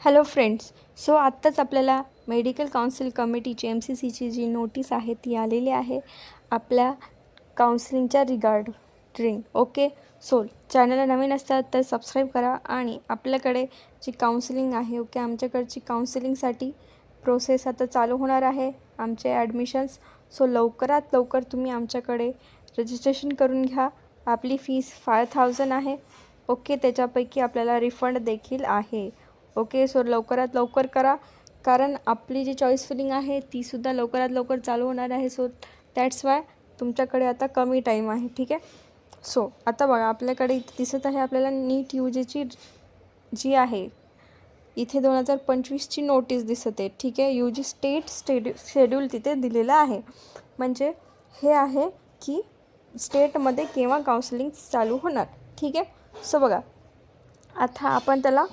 Hello friends so आत्ताच आपल्याला medical council कमिटीची एम सी सीची जी नोटीस आहे ती आलेली आहे. आपल्या काउन्सिलिंगच्या रिगार्ड रिगार्डिंग ओके सो चॅनलला नवीन असतात तर सबस्क्राईब करा आणि आपल्याकडे जी काउन्सिलिंग आहे ओके आमच्याकडची काउन्सिलिंगसाठी प्रोसेस आता चालू होणार आहे. आमचे ॲडमिशन्स सो लवकरात लवकर तुम्ही आमच्याकडे रजिस्ट्रेशन करून घ्या. आपली फीस फाय थाउजंड आहे. ओके त्याच्यापैकी आपल्याला रिफंड देखील आहे. ओके सो लवकरात लवकर करा. कारण आपली जी चॉईस फिलिंग आहे तीसुद्धा लवकरात लवकर चालू होणार आहे. सो दॅट्स वाय तुमच्याकडे आता कमी टाईम आहे ठीक आहे? सो आता बघा आपल्याकडे इथे दिसत आहे आपल्याला नीट यू जीची जी आहे इथे दोन हजार पंचवीसची नोटीस दिसत आहे ठीक आहे? U G state schedule schedule तिथे दिलेलं आहे. म्हणजे हे आहे की स्टेटमध्ये केव्हा काउन्सिलिंग चालू होणार ठीक आहे? सो बघा आता आपण त्याला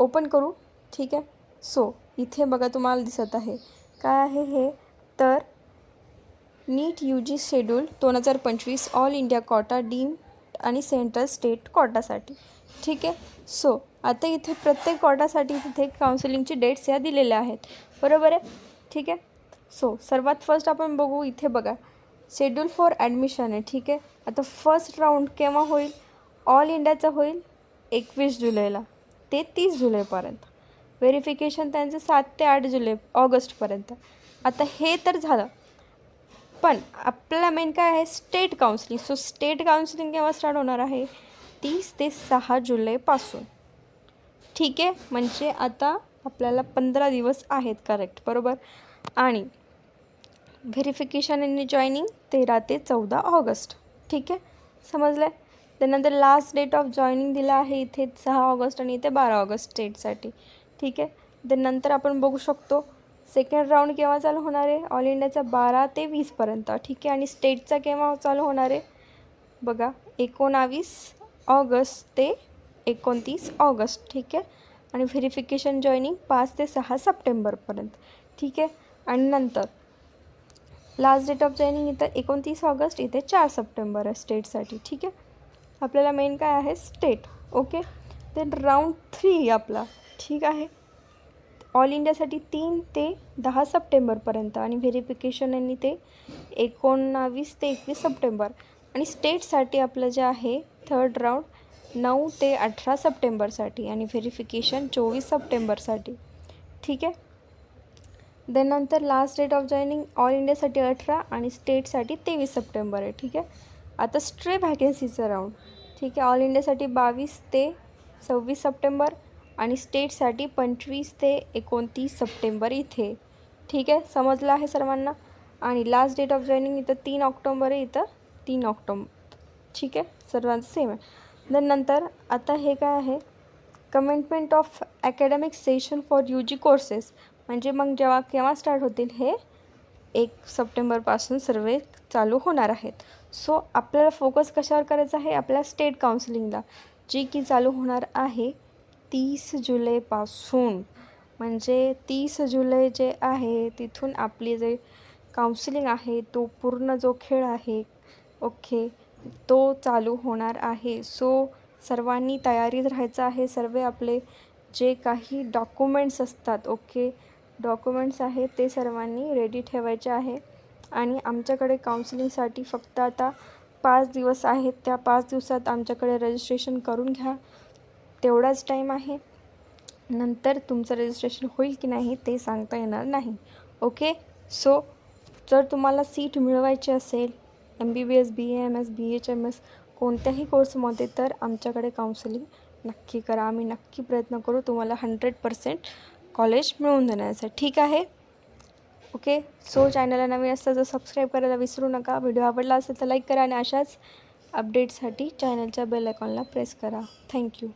ओपन करू ठीक आहे? सो इथे बघा तुम्हाला दिसत आहे. काय आहे हे? तर नीट यू जी शेड्यूल दोन हजार पंचवीस ऑल इंडिया कॉटा डीम आणि सेंट्रल स्टेट कॉटासाठी ठीक आहे? सो आता इथे प्रत्येक कॉटासाठी तिथे काउन्सिलिंगची डेट्स या दिलेल्या आहेत. बरोबर आहे? ठीक आहे? सो सर्वात फर्स्ट आपण बघू इथे बघा. शेड्यूल फॉर ॲडमिशन आहे ठीक आहे? आता फर्स्ट राऊंड केव्हा होईल? ऑल इंडियाचा होईल एकवीस जुलैला. ते तीस जुलैपर्यंत. व्हेरिफिकेशन त्यांचं सात ते आठ जुलै ऑगस्टपर्यंत. आता हे तर झालं. पण आपल्याला मेन काय आहे? State counselling so state counselling केव्हा स्टार्ट होणार आहे? तीस ते सहा जुलैपासून. ठीक आहे? म्हणजे आता आपल्याला पंधरा दिवस आहेत करेक्ट बरोबर? आणि व्हेरिफिकेशन आणि जॉईनिंग तेरा ते चौदा ऑगस्ट. ठीक आहे? समजलं आहे त्यानंतर लास्ट डेट ऑफ जॉईनिंग दिलं आहे इथे सहा ऑगस्ट आणि इथे बारा ऑगस्ट स्टेटसाठी ठीक आहे? त्यानंतर आपण बघू शकतो सेकंड राऊंड केव्हा चालू होणार आहे? ऑल इंडियाचा बारा ते वीसपर्यंत ठीक आहे? आणि स्टेटचा केव्हा चालू होणार आहे? बघा एकोणावीस ऑगस्ट ते एकोणतीस ऑगस्ट. ठीक आहे? आणि व्हेरिफिकेशन जॉईनिंग पाच ते सहा सप्टेंबरपर्यंत ठीक आहे? आणि नंतर लास्ट डेट ऑफ जॉईनिंग इथं एकोणतीस ऑगस्ट इथे चार सप्टेंबर आहे स्टेटसाठी ठीक आहे? आपल्याला मेन काय आहे? State okay then round three आपला. ठीक आहे? ऑल इंडियासाठी तीन ते दहा सप्टेंबरपर्यंत आणि व्हेरिफिकेशन यांनी ते एकोणावीस ते एकवीस सप्टेंबर. आणि स्टेटसाठी आपलं जे आहे थर्ड राऊंड नऊ ते अठरा सप्टेंबरसाठी आणि व्हेरिफिकेशन चोवीस सप्टेंबरसाठी ठीक आहे? देन नंतर last date of joining all इंडियासाठी अठरा आणि स्टेटसाठी तेवीस सप्टेंबर आहे. ठीक आहे? आता स्ट्रे व्हॅकन्सीचं राऊंड ठीक आहे ऑल इंडियासाठी बावीस ते सव्वीस सप्टेंबर आणि स्टेटसाठी पंचवीस ते एकोणतीस सप्टेंबर इथे. ठीक आहे समजलं आहे सर्वांना? आणि लास्ट डेट ऑफ जॉईनिंग इथं तीन ऑक्टोंबर आहे इथं तीन ऑक्टोंबर. ठीक आहे सर्वांचं सेम आहे. देन नंतर आता हे काय आहे? Commencement of academic session for U G courses म्हणजे मग जेव्हा केव्हा स्टार्ट होतील हे? एक सप्टेंबरपासून सर्वे चालू होणार आहेत. सो आपल्याला फोकस कशावर करायचा आहे? आपल्या स्टेट काउन्सिलिंगला जी की चालू होणार आहे तीस जुलैपासून. म्हणजे तीस जुलै जे आहे तिथून आपली जे काउन्सिलिंग आहे तो पूर्ण जो खेळ आहे ओके तो चालू होणार आहे. सो सर्वांनी तयारीत राहायचं आहे. सर्व आपले जे काही डॉक्युमेंट्स असतात ओके डॉक्युमेंट्स आहेत ते सर्वांनी रेडी ठेवायचे आहे. आणि आमच्याकडे काउन्सिलिंगसाठी फक्त आता पाच दिवस आहेत. त्या पाच दिवसात आमच्याकडे रजिस्ट्रेशन करून घ्या. तेवढाच टाईम आहे. नंतर तुमचं रजिस्ट्रेशन होईल की नाही ते सांगता येणार नाही. ओके सो जर तुम्हाला सीट मिळवायची असेल M B B S B M S B H M S कोणत्याही कोर्समध्ये तर आमच्याकडे काउन्सिलिंग नक्की करा. आम्ही नक्की प्रयत्न करू तुम्हाला हंड्रेड पर्सेंट कॉलेज मिळवून देण्याचं. ठीक आहे? ओके? सो चॅनलला नवीन असतं तर सबस्क्राईब करायला विसरू नका. व्हिडिओ आवडला असेल तर लाईक करा आणि अशाच अपडेटसाठी चॅनलच्या बेल आयकॉनला प्रेस करा. थँक्यू